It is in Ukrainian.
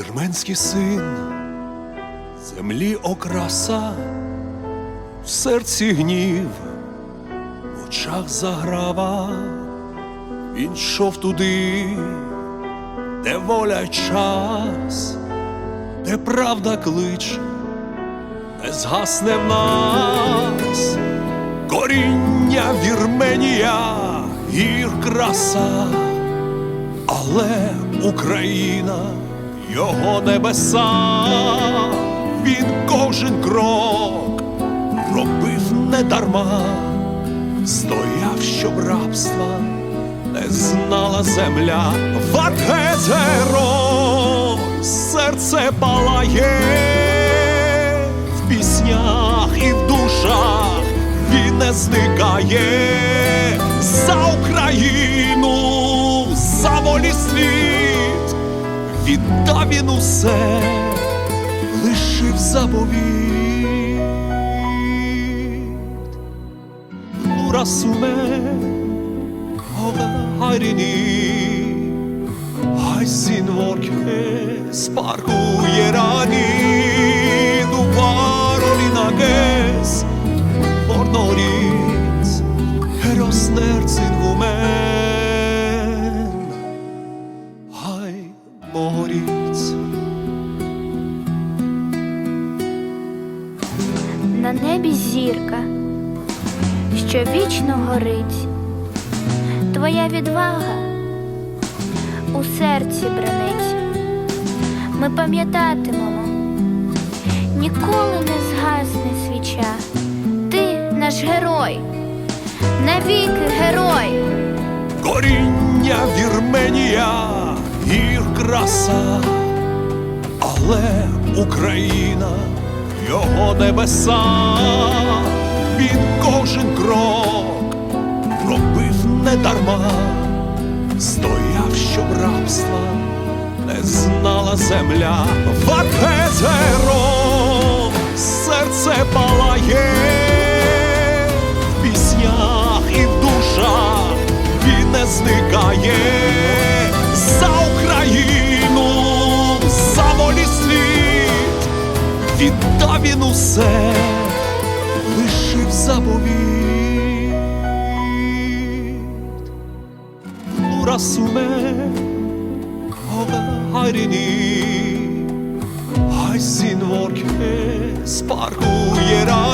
Український син, землі окраса, в серці гнів, в очах заграва, він йшов туди, де воля час, де правда кличе, не згасне в нас коріння Вірменія, гір краса, але Україна, його небеса, він кожен крок робив недарма, стояв, щоб рабства не знала земля, Ватгезеро, серце палає в піснях і в душах. Він не зникає за Україну, за волі світ, віддав він усе, лишив заповіт. Урасуме, Harini Aysin ворке спаркує yerani На небі зірка, що вічно горить. Твоя відвага у серці бренить. Ми пам'ятатимемо, ніколи не згасне свіча. Ти наш герой, навіки герой. Коріння Вірменія, гір краса, але Україна, його небеса, він кожен крок робив недарма, стояв, щоб рабства не знала земля, Ватгезеро, віддав він усе, лишив заповіт. Урасуме, Harini Aysin vorke sparku yerani